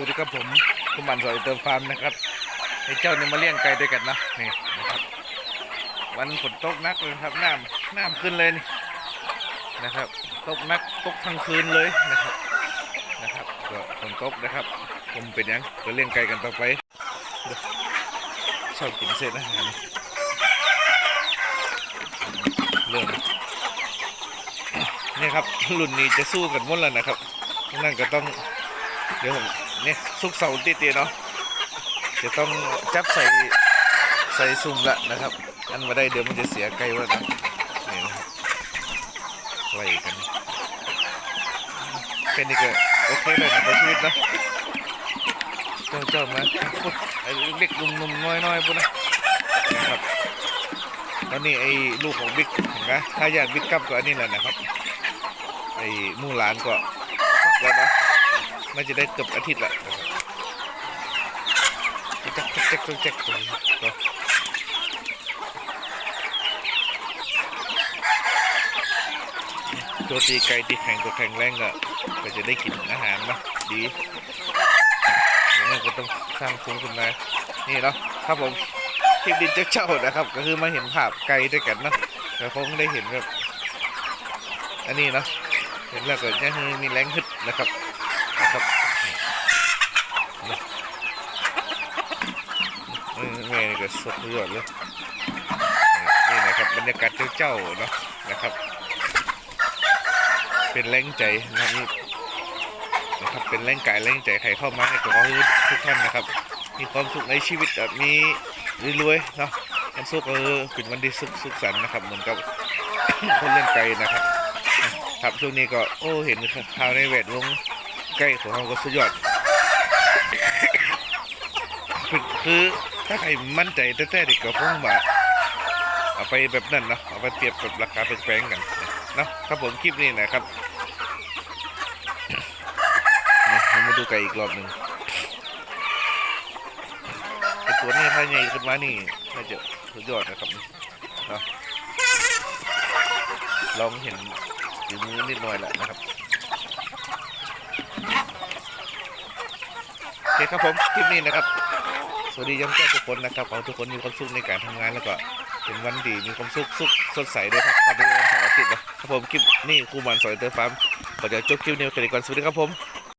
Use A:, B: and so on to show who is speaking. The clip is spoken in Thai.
A: วัสดีครับผมคุณมันสอยเติมฟาร์มนะครับไอ้เจ้านี่มาเลี้ยงไก่ด้วยกันนะนี่นะครับวันฝนตกนักเลยครับน้ำน้ำขึ้นเลยนี่นะครับ ตกนักตกทั้งคืนเลยนะครับนะครับก็ฝนตกนะครับ ผมเป็นยังก็เลี้ยงไก่กันต่อไปชอบกินเศษอาหารเรื่องนี่ครับรุ่นนี้จะสู้กันหมดแล้วนะครับนั่นก็ต้องเดี๋ยวผม นี่ยสุกเสาติดๆเนาะจะต้องจับใส่ใส่ซุ่มละนะครับอันมาได้เดี๋ยวมันจะเสียไกลว่านะนี่นะครับไล่กันแค่นี้ก็โอเคเลยนะในชีวิตนะเจ้าเจ้ามาปุ๊บไอ้เล็กนุ่มๆน้อยๆปุ๊บนะครับตอนนี้ไอ้ลูกของบิ๊กเห็นไหมถ้าอยากบิ๊กกลับก็อันนี้แหละนะครับไอ้มู่หลานก็ฟักแล้วนะ น่าจะได้เกือบอาทิตย์ละแจ๊กแจ๊กแจ๊กแจ๊กตรงนี้ก็ตัวตีไก่ที่แข็งตัวแข็งแรงก็ก็จะได้กินอาหารนาะดีอย่างนั้ก็ต้องสร้างภูมิขึ้นมานี่เนาะครับผมคลิปดินเจ้าๆนะครับ ก็คือมาเห็นภาพไก่ด้วยกันนะแต่คงได้เห็นแบบอันนี้เนาะเห็นแล้วก็ยังมีแรงฮึดนะครับ นะครับแม่นี่ก็สดยอดเลยนี่นะครับบรรยากาศเจ้าๆเนาะนะครับ เป็นแรงใจนะนี่นะครับเป็นแรงกายแรงใจใครเข้ามาในตัวเขาทุกท่านนะครับ มีความสุขในชีวิตแบบนี้รวยๆเนาะวันสุขเออเป็นวันที่สุขสุขสันต์นะครับ เหมือนกับคนเล่นไก่นะครับ ครับช่วงนี้ก็โอ้เห็นข่าวในแวดวง ใกล้ของเราก็สุดยอดคือถ้าใครมั่นใจแต่แต่เด็กก็คงแบบเอาไปแบบนั้นเนาะเอาไปเปรียบกับราคาแพงๆกันเนาะครับผมคลิปนี้นะครับมาดูไก่อีกรอบหนึ่งไอตัวนี้ถ้าใหญ่ขึ้นมานี่น่าจะสุดยอดนะครับเนาะลองเห็นฝีมือนิดหน่อยแหละนะครับ โอ เคครับผมคลิปนี้นะครับ สวัสดีย้ำแจ้งทุกคนนะครับขอทุกคนมีความสุขในการทำงานแล้วก็เป็นวันดีมีความสุขสุขสดใสด้วยครับตอนนี้วันเสาร์อาทิตย์นะครับผมคลิปนี้ครูมันสอยเตอร์ฟาร์มก็จะจบคลิปนี้กันดีก่อนสวัสดีครับผม